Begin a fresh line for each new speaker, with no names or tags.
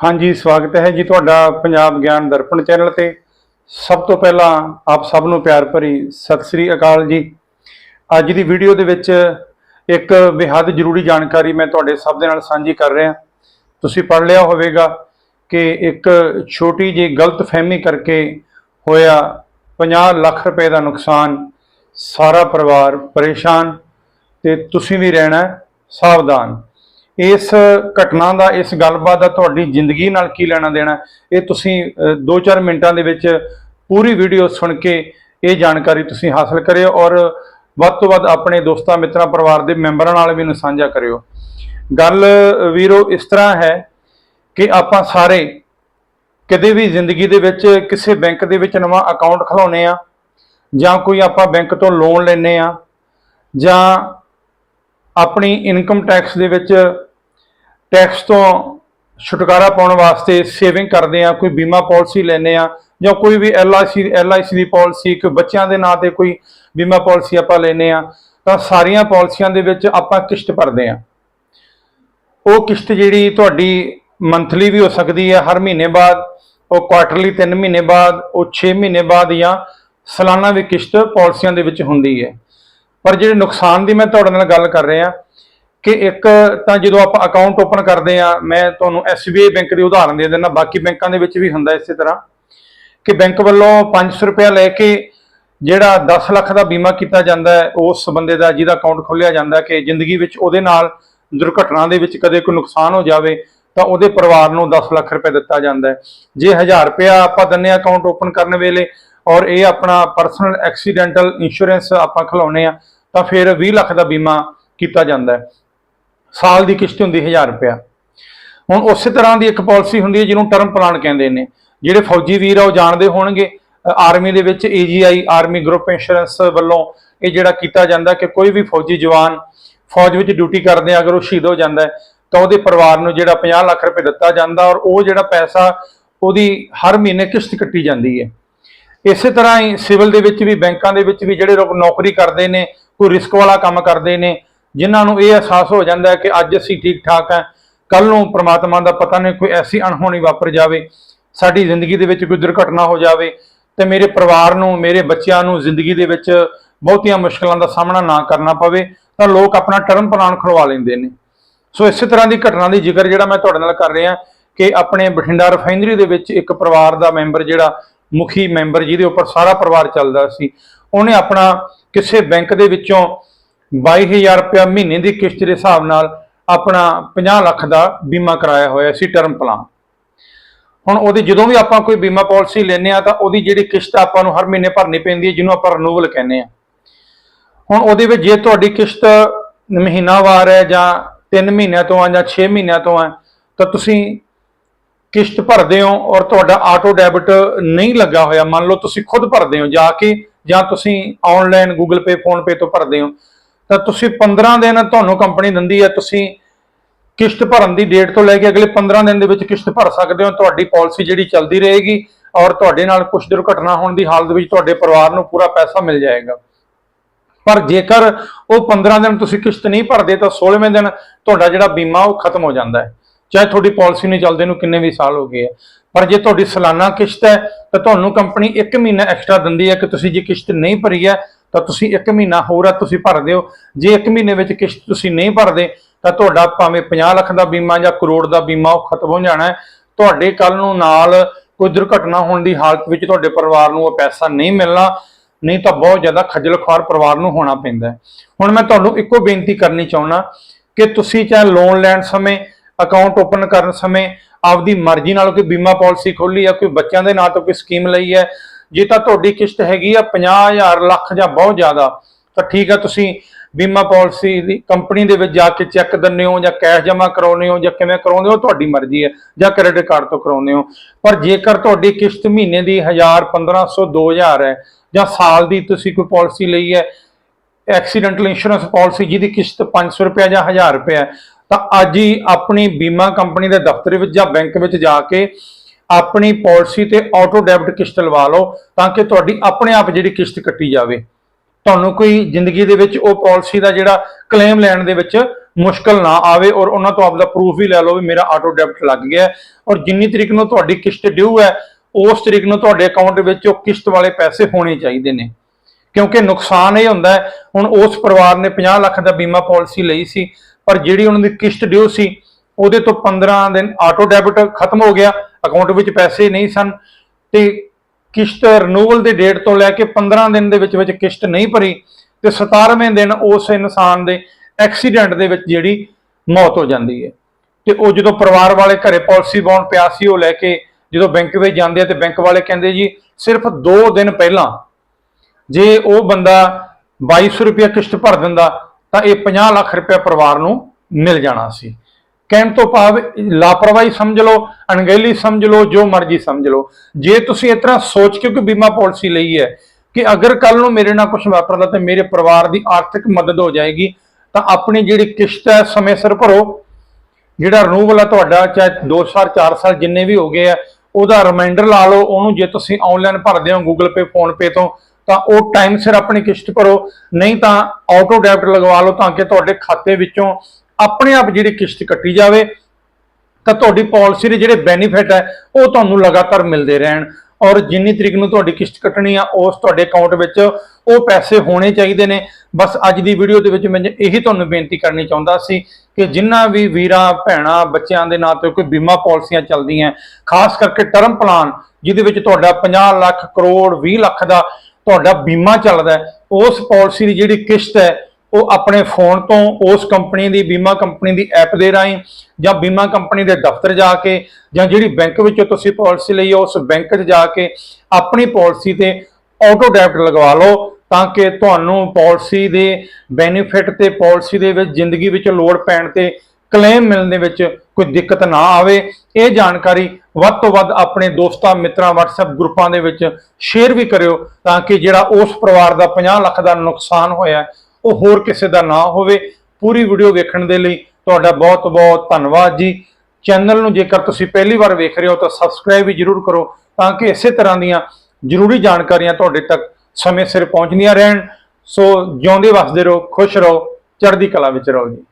ਹਾਂਜੀ, ਸਵਾਗਤ ਹੈ ਜੀ ਤੁਹਾਡਾ ਪੰਜਾਬ ਗਿਆਨ ਦਰਪਣ ਚੈਨਲ ਤੇ। ਸਭ ਤੋਂ ਪਹਿਲਾਂ ਆਪ ਸਭ ਨੂੰ ਪਿਆਰ ਭਰੀ ਸਤਿ ਸ੍ਰੀ ਅਕਾਲ ਜੀ। ਅੱਜ ਦੀ ਵੀਡੀਓ ਦੇ ਵਿੱਚ ਇੱਕ ਬੇहद ਜ਼ਰੂਰੀ ਜਾਣਕਾਰੀ ਮੈਂ ਤੁਹਾਡੇ ਸਭ ਦੇ ਨਾਲ ਸਾਂਝੀ ਕਰ ਰਿਹਾ। ਤੁਸੀਂ ਪੜ੍ਹ ਲਿਆ ਹੋਵੇਗਾ ਕਿ ਇੱਕ ਛੋਟੀ ਜਿਹੀ ਗਲਤ ਫਹਿਮੀ ਕਰਕੇ ਹੋਇਆ 50 ਲੱਖ ਰੁਪਏ ਦਾ ਨੁਕਸਾਨ, ਸਾਰਾ ਪਰਿਵਾਰ ਪਰੇਸ਼ਾਨ ਤੇ ਤੁਸੀਂ ਵੀ ਰਹਿਣਾ ਸਾਵਧਾਨ। ਇਸ ਘਟਨਾ ਦਾ, ਇਸ ਗੱਲਬਾਤ ਦਾ ਤੁਹਾਡੀ ਜ਼ਿੰਦਗੀ ਨਾਲ ਕੀ ਲੈਣਾ ਦੇਣਾ? ਇਹ ਤੁਸੀਂ 2-4 ਮਿੰਟਾਂ ਦੇ ਵਿੱਚ ਪੂਰੀ ਵੀਡੀਓ ਸੁਣ ਕੇ ਇਹ ਜਾਣਕਾਰੀ ਤੁਸੀਂ ਹਾਸਲ ਕਰਿਓ ਔਰ ਵੱਧ ਤੋਂ ਵੱਧ ਆਪਣੇ ਦੋਸਤਾਂ, ਮਿੱਤਰਾਂ, ਪਰਿਵਾਰ ਦੇ ਮੈਂਬਰਾਂ ਨਾਲ ਵੀ ਇਹਨੂੰ ਸਾਂਝਾ ਕਰਿਓ। ਗੱਲ ਵੀਰੋ, ਇਸ ਤਰ੍ਹਾਂ ਹੈ ਕਿ ਆਪਾਂ ਸਾਰੇ ਕਦੇ ਵੀ ਜ਼ਿੰਦਗੀ ਦੇ ਵਿੱਚ ਕਿਸੇ ਬੈਂਕ ਦੇ ਵਿੱਚ ਨਵਾਂ ਅਕਾਊਂਟ ਖਲਾਉਨੇ ਆ ਜਾਂ ਕੋਈ ਆਪਾਂ ਬੈਂਕ ਤੋਂ ਲੋਨ ਲੈਨੇ ਆ ਜਾਂ ਆਪਣੀ ਇਨਕਮ ਟੈਕਸ ਦੇ ਵਿੱਚ ਟੈਕਸ ਤੋਂ ਛੁਟਕਾਰਾ ਪਾਉਣ ਵਾਸਤੇ ਸੇਵਿੰਗ ਕਰਦੇ ਆ ਕੋਈ ਬੀਮਾ ਪਾਲਿਸੀ ਲੈਨੇ ਆ ਜਾਂ ਕੋਈ ਵੀ ਐਲਆਈਸੀ ਐਲਆਈਸੀ ਦੀ ਪਾਲਿਸੀ, ਕੋਈ ਬੱਚਿਆਂ ਦੇ ਨਾਂ ਤੇ ਕੋਈ ਬੀਮਾ ਪਾਲਿਸੀ ਆਪਾਂ ਲੈਨੇ ਆ ਤਾਂ ਸਾਰੀਆਂ ਪਾਲਿਸੀਆਂ ਦੇ ਵਿੱਚ ਆਪਾਂ ਕਿਸ਼ਤ ਭਰਦੇ ਆ ਉਹ ਕਿਸ਼ਤ ਜਿਹੜੀ ਤੁਹਾਡੀ ਮੰਥਲੀ ਵੀ ਹੋ ਸਕਦੀ ਹੈ, ਹਰ ਮਹੀਨੇ ਬਾਅਦ, ਉਹ ਕੁਆਟਰਲੀ 3 ਮਹੀਨੇ ਬਾਅਦ, ਉਹ 6 ਮਹੀਨੇ ਬਾਅਦ ਜਾਂ ਸਾਲਾਨਾ ਵੀ ਕਿਸ਼ਤ ਪਾਲਿਸੀਆਂ ਦੇ ਵਿੱਚ ਹੁੰਦੀ ਹੈ। ਪਰ ਜਿਹੜੇ ਨੁਕਸਾਨ ਦੀ ਮੈਂ ਤੁਹਾਡੇ ਨਾਲ ਗੱਲ ਕਰ ਰਿਹਾ ਕਿ ਇੱਕ ਤਾਂ ਜਦੋਂ ਆਪਾਂ ਅਕਾਊਂਟ ਓਪਨ ਕਰਦੇ ਆ ਮੈਂ ਤੁਹਾਨੂੰ SBI ਬੈਂਕ ਦੀ ਉਦਾਹਰਨ ਦੇ ਦਿੰਦਾ, ਬਾਕੀ ਬੈਂਕਾਂ ਦੇ ਵਿੱਚ ਵੀ ਹੁੰਦਾ ਇਸੇ ਤਰ੍ਹਾਂ, ਕਿ ਬੈਂਕ ਵੱਲੋਂ 500 ਰੁਪਏ ਲੈ ਕੇ ਜਿਹੜਾ 10 ਲੱਖ ਦਾ ਬੀਮਾ ਕੀਤਾ ਜਾਂਦਾ ਹੈ, ਉਸ ਬੰਦੇ ਦਾ ਜਿਹਦਾ ਅਕਾਊਂਟ ਖੋਲ੍ਹਿਆ ਜਾਂਦਾ ਕਿ ਜ਼ਿੰਦਗੀ ਵਿੱਚ ਉਹਦੇ ਨਾਲ ਦੁਰਘਟਨਾ ਦੇ ਵਿੱਚ ਕਦੇ ਕੋਈ ਨੁਕਸਾਨ ਹੋ ਜਾਵੇ, ਤਾਂ ਉਹਦੇ ਪਰਿਵਾਰ ਨੂੰ 10 ਲੱਖ ਰੁਪਏ ਦਿੱਤਾ ਜਾਂਦਾ ਹੈ। ਜੇ 1000 ਰੁਪਇਆ ਆਪਾਂ ਦਿੰਨੇ ਅਕਾਊਂਟ ਓਪਨ ਕਰਨ ਵੇਲੇ ਔਰ ਇਹ ਆਪਣਾ ਪਰਸਨਲ ਐਕਸੀਡੈਂਟਲ ਇੰਸ਼ੋਰੈਂਸ ਆਪਾਂ ਖਲਾਉਨੇ ਆ ਤਾਂ ਫਿਰ 20 ਲੱਖ ਦਾ ਬੀਮਾ ਕੀਤਾ ਜਾਂਦਾ ਹੈ। ਸਾਲ ਦੀ ਕਿਸ਼ਤ ਹੁੰਦੀ 1000 ਰੁਪਇਆ। ਹੁਣ ਉਸੇ ਤਰ੍ਹਾਂ ਦੀ ਇੱਕ ਪਾਲਿਸੀ ਹੁੰਦੀ ਹੈ ਜਿਹਨੂੰ ਟਰਮ ਪਲਾਨ ਕਹਿੰਦੇ ਨੇ। ਜਿਹੜੇ ਫੌਜੀ ਵੀਰ ਆ ਉਹ ਜਾਣਦੇ ਹੋਣਗੇ। ਆਰਮੀ ਦੇ ਵਿੱਚ ਏਜੀਆਈ ਆਰਮੀ ਗਰੁੱਪ ਇੰਸ਼ੋਰੈਂਸ ਵੱਲੋਂ ਇਹ ਜਿਹੜਾ ਕੀਤਾ ਜਾਂਦਾ ਕਿ ਕੋਈ ਵੀ ਫੌਜੀ ਜਵਾਨ ਫੌਜ ਵਿੱਚ ਡਿਊਟੀ ਕਰਦੇ ਅਗਰ ਉਹ ਸ਼ਹੀਦ ਹੋ ਜਾਂਦਾ ਤਾਂ ਉਹਦੇ ਪਰਿਵਾਰ ਨੂੰ ਜਿਹੜਾ 50 ਲੱਖ ਰੁਪਏ ਦਿੱਤਾ ਜਾਂਦਾ ਔਰ ਉਹ ਜਿਹੜਾ ਪੈਸਾ ਉਹਦੀ ਹਰ ਮਹੀਨੇ ਕਿਸ਼ਤ ਕੱਟੀ ਜਾਂਦੀ ਹੈ। ਇਸੇ ਤਰ੍ਹਾਂ ਹੀ ਸਿਵਲ ਦੇ ਵਿੱਚ ਵੀ, ਬੈਂਕਾਂ ਦੇ ਵਿੱਚ ਵੀ ਜਿਹੜੇ ਲੋਕ ਨੌਕਰੀ ਕਰਦੇ ਨੇ, ਕੋਈ ਰਿਸਕ ਵਾਲਾ ਕੰਮ ਕਰਦੇ ਨੇ ਜਿਨ੍ਹਾਂ ਨੂੰ ਇਹ ਅਹਿਸਾਸ ਹੋ ਜਾਂਦਾ ਹੈ ਕਿ ਅੱਜ ਅਸੀਂ ਠੀਕ ਠਾਕ ਹਾਂ ਕੱਲ ਨੂੰ ਪ੍ਰਮਾਤਮਾ ਦਾ ਪਤਾ ਨਹੀਂ ਕੋਈ ਐਸੀ ਅਣਹੋਣੀ ਵਾਪਰ ਜਾਵੇ, ਸਾਡੀ ਜ਼ਿੰਦਗੀ ਦੇ ਵਿੱਚ ਕੋਈ ਦੁਰਘਟਨਾ ਹੋ ਜਾਵੇ ਤੇ ਮੇਰੇ ਪਰਿਵਾਰ ਨੂੰ, ਮੇਰੇ ਬੱਚਿਆਂ ਨੂੰ ਜ਼ਿੰਦਗੀ ਦੇ ਵਿੱਚ ਬਹੁਤੀਆਂ ਮੁਸ਼ਕਲਾਂ ਦਾ ਸਾਹਮਣਾ ਨਾ ਕਰਨਾ ਪਵੇ, ਤਾਂ ਲੋਕ ਆਪਣਾ ਟਰਮ ਪਲਾਨ ਖਲਵਾ ਲੈਂਦੇ ਨੇ। ਸੋ ਇਸੇ ਤਰ੍ਹਾਂ ਦੀ ਘਟਨਾ ਦੀ ਜ਼ਿਕਰ ਜਿਹੜਾ ਮੈਂ ਤੁਹਾਡੇ ਨਾਲ ਕਰ ਰਿਹਾ ਕਿ ਆਪਣੇ ਬਠਿੰਡਾ ਰਿਫਾਈਨਰੀ ਦੇ ਵਿੱਚ ਇੱਕ ਪਰਿਵਾਰ ਦਾ ਮੈਂਬਰ ਜਿਹੜਾ ਮੁਖੀ ਮੈਂਬਰ ਜਿਹਦੇ ਉੱਪਰ ਸਾਰਾ ਪਰਿਵਾਰ ਚੱਲਦਾ ਸੀ, ਉਹਨੇ ਆਪਣਾ ਕਿਸੇ ਬੈਂਕ ਦੇ ਵਿੱਚੋਂ 22000 ਰੁਪਇਆ ਮਹੀਨੇ ਦੀ ਕਿਸ਼ਤ ਦੇ ਹਿਸਾਬ ਨਾਲ ਆਪਣਾ 50 ਲੱਖ ਦਾ ਬੀਮਾ ਕਰਾਇਆ ਹੋਇਆ ਸੀ ਟਰਮ ਪਲਾਨ ਹੁਣ ਉਹਦੀ ਜਦੋਂ ਵੀ ਆਪਾਂ ਕੋਈ ਬੀਮਾ ਪਾਲਿਸੀ ਲੈਨੇ ਆ ਤਾਂ ਉਹਦੀ ਜਿਹੜੀ ਕਿਸ਼ਤ ਆਪਾਂ ਨੂੰ ਹਰ ਮਹੀਨੇ ਭਰਨੀ ਪੈਂਦੀ ਹੈ, ਜਿਹਨੂੰ ਆਪਾਂ ਰਿਨੂਵਲ ਕਹਿੰਦੇ ਆ ਹੁਣ ਉਹਦੇ ਵਿੱਚ ਜੇ ਤੁਹਾਡੀ ਕਿਸ਼ਤ ਮਹੀਨਾਵਾਰ ਹੈ ਜਾਂ 3 ਮਹੀਨਿਆਂ ਤੋਂ ਆ ਜਾਂ 6 ਮਹੀਨਿਆਂ ਤੋਂ ਆ, ਤਾਂ ਤੁਸੀਂ ਕਿਸ਼ਤ ਭਰਦੇ ਹੋ ਔਰ ਤੁਹਾਡਾ ਆਟੋ ਡੈਬਿਟ ਨਹੀਂ ਲੱਗਾ ਹੋਇਆ। ਮੰਨ ਲਓ ਤੁਸੀਂ ਖੁਦ ਭਰਦੇ ਹੋ, ਜਾ ਕੇ ਜਾਂ ਤੁਸੀਂ online Google Pay PhonePe ਤੋਂ ਭਰਦੇ ਹੋ। ਤਾਂ ਤੁਸੀਂ 15 ਦਿਨ ਤੁਹਾਨੂੰ ਕੰਪਨੀ ਦਿੰਦੀ ਹੈ, ਤੁਸੀਂ ਕਿਸ਼ਤ ਭਰਨ ਦੀ ਡੇਟ ਤੋਂ ਲੈ ਕੇ ਅਗਲੇ 15 ਦਿਨ ਦੇ ਵਿੱਚ ਕਿਸ਼ਤ ਭਰ ਸਕਦੇ ਹੋ, ਤੁਹਾਡੀ ਪਾਲਿਸੀ ਜਿਹੜੀ ਚੱਲਦੀ ਰਹੇਗੀ ਔਰ ਤੁਹਾਡੇ ਨਾਲ ਕੁਝ ਦੁਰਘਟਨਾ ਹੋਣ ਦੀ ਹਾਲਤ ਵਿੱਚ ਤੁਹਾਡੇ ਪਰਿਵਾਰ ਨੂੰ ਪੂਰਾ ਪੈਸਾ ਮਿਲ ਜਾਏਗਾ। ਪਰ ਜੇਕਰ ਉਹ 15 ਦਿਨ ਤੁਸੀਂ ਕਿਸ਼ਤ ਨਹੀਂ ਭਰਦੇ ਤਾਂ 16ਵੇਂ ਦਿਨ ਤੁਹਾਡਾ ਜਿਹੜਾ ਬੀਮਾ ਉਹ ਖਤਮ ਹੋ ਜਾਂਦਾ ਹੈ। ਚਾਹੇ ਤੁਹਾਡੀ ਪਾਲਿਸੀ ਨੂੰ ਚੱਲਦੇ ਨੂੰ ਕਿੰਨੇ ਵੀ ਸਾਲ ਹੋ ਗਏ ਆ ਪਰ ਜੇ ਤੁਹਾਡੀ ਸਾਲਾਨਾ ਕਿਸ਼ਤ ਹੈ ਤਾਂ ਤੁਹਾਨੂੰ ਕੰਪਨੀ 1 ਮਹੀਨਾ ਐਕਸਟਰਾ ਦਿੰਦੀ ਹੈ ਕਿ ਤੁਸੀਂ ਜੇ ਕਿਸ਼ਤ ਨਹੀਂ ਭਰੀ ਹੈ ਤਾਂ ਤੁਸੀਂ 1 ਮਹੀਨਾ ਹੋਰ ਆ, ਤੁਸੀਂ ਭਰ ਦਿਓ। ਜੇ 1 ਮਹੀਨੇ ਵਿੱਚ ਕਿਸ਼ਤ ਤੁਸੀਂ ਨਹੀਂ ਭਰਦੇ, ਤਾਂ ਤੁਹਾਡਾ ਭਾਵੇਂ 50 ਲੱਖ ਦਾ ਬੀਮਾ ਜਾਂ ਕਰੋੜ ਦਾ ਬੀਮਾ ਉਹ ਖਤਮ ਹੋ ਜਾਣਾ ਹੈ। ਤੁਹਾਡੇ ਕੱਲ ਨੂੰ ਨਾਲ ਕੋਈ ਦੁਰਘਟਨਾ ਹੋਣ ਦੀ ਹਾਲਤ ਵਿੱਚ ਤੁਹਾਡੇ ਪਰਿਵਾਰ ਨੂੰ ਉਹ ਪੈਸਾ ਨਹੀਂ ਮਿਲਣਾ, ਨਹੀਂ ਤਾਂ ਬਹੁਤ ਜ਼ਿਆਦਾ ਖੱਜਲ ਖੁਆਰ ਪਰਿਵਾਰ ਨੂੰ ਹੋਣਾ ਪੈਂਦਾ ਹੁਣ ਮੈਂ ਤੁਹਾਨੂੰ ਇੱਕੋ ਬੇਨਤੀ ਕਰਨੀ ਚਾਹੁੰਦਾ ਕਿ ਤੁਸੀਂ ਚਾਹੇ ਲੋਨ ਲੈਣ ਸਮੇਂ ਅਕਾਊਂਟ ਓਪਨ ਕਰਨ ਸਮੇਂ, ਆਪਦੀ ਮਰਜ਼ੀ ਨਾਲ ਕੋਈ ਬੀਮਾ ਪਾਲਿਸੀ ਖੋਲੀ ਹੈ, ਕੋਈ ਬੱਚਿਆਂ ਦੇ ਨਾਂ ਤੋਂ ਕੋਈ ਸਕੀਮ ਲਈ ਹੈ ਜੇ ਤਾਂ ਤੁਹਾਡੀ ਕਿਸ਼ਤ ਹੈਗੀ ਆ 50000 ਲੱਖ ਜਾਂ ਬਹੁਤ ਜ਼ਿਆਦਾ, ਤਾਂ ਠੀਕ ਆ, ਤੁਸੀਂ ਬੀਮਾ ਪਾਲਿਸੀ ਦੀ ਕੰਪਨੀ ਦੇ ਵਿੱਚ ਜਾ ਕੇ ਚੈੱਕ ਦਿੰਦੇ ਹੋ ਜਾਂ ਕੈਸ਼ ਜਮ੍ਹਾਂ ਕਰਾਉਂਦੇ ਹੋ ਜਾਂ ਕਿਵੇਂ ਕਰਾਉਂਦੇ ਹੋ ਤੁਹਾਡੀ ਮਰਜ਼ੀ ਹੈ ਜਾਂ ਕ੍ਰੈਡਿਟ ਕਾਰਡ ਤੋਂ ਕਰਾਉਂਦੇ ਹੋ। ਪਰ ਜੇਕਰ ਤੁਹਾਡੀ ਕਿਸ਼ਤ ਮਹੀਨੇ ਦੀ 1000 1500 2000 ਹੈ, ਜਾਂ ਸਾਲ ਦੀ ਤੁਸੀਂ ਕੋਈ ਪਾਲਿਸੀ ਲਈ ਹੈ ਐਕਸੀਡੈਂਟਲ ਇੰਸ਼ੋਰੈਂਸ ਪਾਲਿਸੀ ਜਿਹਦੀ ਕਿਸ਼ਤ 500 ਰੁਪਏ ਜਾਂ 1000 ਰੁਪਏ ਤਾਂ ਅੱਜ ਹੀ ਆਪਣੀ ਬੀਮਾ ਕੰਪਨੀ ਦੇ ਦਫ਼ਤਰ ਵਿੱਚ ਜਾਂ ਬੈਂਕ ਵਿੱਚ ਜਾ ਕੇ ਆਪਣੀ ਪਾਲਿਸੀ ਤੇ ਆਟੋ ਡੈਬਿਟ ਕਿਸ਼ਤ ਲਵਾ ਲਓ ਤਾਂ ਕਿ ਤੁਹਾਡੀ ਆਪਣੇ ਆਪ ਜਿਹੜੀ ਕਿਸ਼ਤ ਕੱਟੀ ਜਾਵੇ। ਤੁਹਾਨੂੰ ਕੋਈ ਜ਼ਿੰਦਗੀ ਦੇ ਵਿੱਚ ਉਹ ਪਾਲਿਸੀ ਦਾ ਜਿਹੜਾ ਕਲੇਮ ਲੈਣ ਦੇ ਵਿੱਚ ਮੁਸ਼ਕਲ ਨਾ ਆਵੇ ਔਰ ਉਹਨਾਂ ਤੋਂ ਆਪਦਾ ਪ੍ਰੂਫ ਵੀ ਲੈ ਲਓ ਵੀ ਮੇਰਾ ਆਟੋ ਡੈਬਿਟ ਲੱਗ ਗਿਆ ਔਰ ਜਿੰਨੀ ਤਰੀਕ ਨੂੰ ਤੁਹਾਡੀ ਕਿਸ਼ਤ ਡਿਊ ਹੈ, ਉਸ ਤਰੀਕ ਨੂੰ ਤੁਹਾਡੇ ਅਕਾਊਂਟ ਵਿੱਚ ਉਹ ਕਿਸ਼ਤ ਵਾਲੇ ਪੈਸੇ ਹੋਣੇ ਚਾਹੀਦੇ ਨੇ। ਕਿਉਂਕਿ ਨੁਕਸਾਨ ਇਹ ਹੁੰਦਾ ਹੁਣ ਉਸ ਪਰਿਵਾਰ ਨੇ 50 ਲੱਖ ਦਾ ਬੀਮਾ ਪਾਲਿਸੀ ਲਈ ਸੀ, ਪਰ ਜਿਹੜੀ ਉਹਨਾਂ ਦੀ ਕਿਸ਼ਤ ਡਿਊ ਸੀ ਉਹਦੇ ਤੋਂ 15 ਦਿਨ ਆਟੋ ਡੈਬਿਟ ਖਤਮ ਹੋ ਗਿਆ ਅਕਾਊਂਟ ਵਿੱਚ ਪੈਸੇ ਨਹੀਂ ਸਨ ਤੇ ਕਿਸ਼ਤ ਰਿਨਿਊਅਲ ਦੇ ਡੇਟ ਤੋਂ ਲੈ ਕੇ 15 ਦਿਨ ਦੇ ਵਿੱਚ ਵਿੱਚ ਕਿਸ਼ਤ ਨਹੀਂ ਭਰੀ ਤੇ 17ਵੇਂ ਦਿਨ ਉਸ ਇਨਸਾਨ ਦੇ ਐਕਸੀਡੈਂਟ ਦੇ ਵਿੱਚ ਜਿਹੜੀ ਮੌਤ ਹੋ ਜਾਂਦੀ ਹੈ। ਤੇ ਉਹ ਜਦੋਂ ਪਰਿਵਾਰ ਵਾਲੇ ਘਰੇ ਪਾਲਿਸੀ ਬੌਂਡ ਪਿਆ ਸੀ, ਉਹ ਲੈ ਕੇ ਜਦੋਂ ਬੈਂਕ ਵਿੱਚ ਜਾਂਦੇ ਆ ਤੇ ਬੈਂਕ ਵਾਲੇ ਕਹਿੰਦੇ ਜੀ, ਸਿਰਫ 2 ਦਿਨ ਪਹਿਲਾਂ ਜੇ ਉਹ ਬੰਦਾ 2200 ਰੁਪਏ ਕਿਸ਼ਤ ਭਰ ਦਿੰਦਾ ਤਾਂ ਇਹ 50 ਲੱਖ ਰੁਪਏ ਪਰਿਵਾਰ ਨੂੰ ਮਿਲ ਜਾਣਾ ਸੀ। ਕਹਿਣ ਤੋਂ ਭਾਵ ਲਾਪਰਵਾਹੀ ਸਮਝ ਲਓ, ਅਣਗਹਿਲੀ ਸਮਝ ਲਓ, ਜੋ ਮਰਜ਼ੀ ਸਮਝ ਲਓ। ਜੇ ਤੁਸੀਂ ਇਸ ਤਰ੍ਹਾਂ ਸੋਚ ਕੇ ਕੋਈ ਬੀਮਾ ਪਾਲਿਸੀ ਲਈ ਹੈ, ਕਿ ਅਗਰ ਕੱਲ ਨੂੰ ਮੇਰੇ ਨਾਲ ਕੁਝ ਵਾਪਰਦਾ ਤੇ ਮੇਰੇ ਪਰਿਵਾਰ ਦੀ ਆਰਥਿਕ ਮਦਦ ਹੋ ਜਾਏਗੀ, ਤਾਂ ਆਪਣੀ ਜਿਹੜੀ ਕਿਸ਼ਤ ਹੈ, ਸਮੇਂ ਸਿਰ ਭਰੋ। ਜਿਹੜਾ ਰਿਨਿਊਵਲ ਹੈ ਤੁਹਾਡਾ, ਚਾਹੇ 2 ਸਾਲ 4 ਸਾਲ ਜਿੰਨੇ ਵੀ ਹੋ ਗਏ ਆ, ਉਹਦਾ ਰਿਮਾਈਂਡਰ ਲਾ ਲਓ, ਉਹਨੂੰ ਜੇ ਤੁਸੀਂ ਆਨਲਾਈਨ ਭਰਦੇ ਹੋ, Google Pay ਫੋਨ ਪੇ ਤੋਂ, ਤਾਂ ਉਹ ਟਾਈਮ ਸਿਰ ਆਪਣੀ ਕਿਸ਼ਤ ਭਰੋ। ਨਹੀਂ ਤਾਂ ਆਟੋ ਡੈਬਿਟ ਲਗਵਾ ਲਓ, ਤਾਂ ਕਿ ਤੁਹਾਡੇ ਖਾਤੇ ਵਿੱਚੋਂ ਆਪਣੇ ਆਪ ਜਿਹੜੀ ਕਿਸ਼ਤ ਕੱਟੀ ਜਾਵੇ, ਤਾਂ ਤੁਹਾਡੀ ਪਾਲਿਸੀ ਦੇ ਜਿਹੜੇ ਬੈਨੀਫਿਟ ਹੈ, ਉਹ ਤੁਹਾਨੂੰ ਲਗਾਤਾਰ ਮਿਲਦੇ ਰਹਿਣ। ਔਰ ਜਿੰਨੀ ਤਰੀਕ ਨੂੰ ਤੁਹਾਡੀ ਕਿਸ਼ਤ ਕੱਟਣੀ ਆ, ਉਸ ਤੁਹਾਡੇ ਅਕਾਊਂਟ ਵਿੱਚ ਉਹ ਪੈਸੇ ਹੋਣੇ ਚਾਹੀਦੇ ਨੇ। ਬਸ ਅੱਜ ਦੀ ਵੀਡੀਓ ਦੇ ਵਿੱਚ ਮੈਂ ਇਹੀ ਤੁਹਾਨੂੰ ਬੇਨਤੀ ਕਰਨੀ ਚਾਹੁੰਦਾ ਸੀ ਕਿ ਜਿੰਨਾ ਵੀ ਵੀਰਾਂ, ਭੈਣਾਂ, ਬੱਚਿਆਂ ਦੇ ਨਾਂ ਤੇ ਕੋਈ ਬੀਮਾ ਪਾਲਿਸੀਆਂ ਚੱਲਦੀਆਂ, ਖਾਸ ਕਰਕੇ ਟਰਮ ਪਲਾਨ ਜਿਹਦੇ ਵਿੱਚ ਤੁਹਾਡਾ 50 ਲੱਖ, ਕਰੋੜ 20 ਲੱਖ ਦਾ ਤੁਹਾਡਾ ਬੀਮਾ ਚੱਲਦਾ ਉਸ ਪਾਲਿਸੀ ਦੀ ਜਿਹੜੀ ਕਿਸ਼ਤ ਹੈ ਉਹ ਆਪਣੇ ਫੋਨ ਤੋਂ ਉਸ ਕੰਪਨੀ ਦੀ, ਬੀਮਾ ਕੰਪਨੀ ਦੀ ਐਪ ਦੇ ਰਾਹੀਂ ਜਾਂ ਬੀਮਾ ਕੰਪਨੀ ਦੇ ਦਫ਼ਤਰ ਜਾ ਕੇ ਜਾਂ ਜਿਹੜੀ ਬੈਂਕ ਵਿੱਚੋਂ ਤੁਸੀਂ ਪਾਲਿਸੀ ਲਈ ਉਸ ਬੈਂਕ 'ਚ ਜਾ ਕੇ ਆਪਣੀ ਪਾਲਿਸੀ ਤੇ ਆਟੋ ਡੈਬਿਟ ਲਗਵਾ ਲਓ ਤਾਂ ਕਿ ਤੁਹਾਨੂੰ ਪਾਲਿਸੀ ਦੇ ਬੈਨੀਫਿਟ ਤੇ, ਪਾਲਿਸੀ ਦੇ ਵਿੱਚ ਜ਼ਿੰਦਗੀ ਵਿੱਚ ਲੋੜ ਪੈਣ ਤੇ ਕਲੇਮ ਮਿਲਣ ਦੇ ਵਿੱਚ ਕੋਈ ਦਿੱਕਤ ਨਾ ਆਵੇ। ਇਹ ਜਾਣਕਾਰੀ ਵੱਧ ਤੋਂ ਵੱਧ ਆਪਣੇ ਦੋਸਤਾਂ, ਮਿੱਤਰਾਂ, WhatsApp ਗਰੁੱਪਾਂ ਦੇ ਵਿੱਚ ਸ਼ੇਅਰ ਵੀ ਕਰਿਓ ਤਾਂ ਕਿ ਜਿਹੜਾ ਉਸ ਪਰਿਵਾਰ ਦਾ 50 ਲੱਖ ਦਾ ਨੁਕਸਾਨ ਹੋਇਆ ਉਹ ਹੋਰ ਕਿਸੇ ਦਾ ਨਾ ਹੋਵੇ। ਪੂਰੀ ਵੀਡੀਓ ਵੇਖਣ ਦੇ ਲਈ ਤੁਹਾਡਾ ਬਹੁਤ ਬਹੁਤ ਧੰਨਵਾਦ ਜੀ। ਚੈਨਲ ਨੂੰ ਜੇਕਰ ਤੁਸੀਂ ਪਹਿਲੀ ਵਾਰ ਵੇਖ ਰਹੇ ਹੋ ਤਾਂ ਸਬਸਕ੍ਰਾਈਬ ਵੀ ਜਰੂਰ ਕਰੋ ਤਾਂ ਕਿ ਇਸੇ ਤਰ੍ਹਾਂ ਦੀਆਂ ਜ਼ਰੂਰੀ ਜਾਣਕਾਰੀਆਂ ਤੁਹਾਡੇ ਤੱਕ ਸਮੇਂ ਸਿਰ ਪਹੁੰਚਦੀਆਂ ਰਹਿਣ। ਸੋ ਜਿਉਂਦੇ ਵਸਦੇ ਰਹੋ, ਖੁਸ਼ ਰਹੋ, ਚੜ੍ਹਦੀ ਕਲਾ ਵਿੱਚ ਰਹੋ ਜੀ।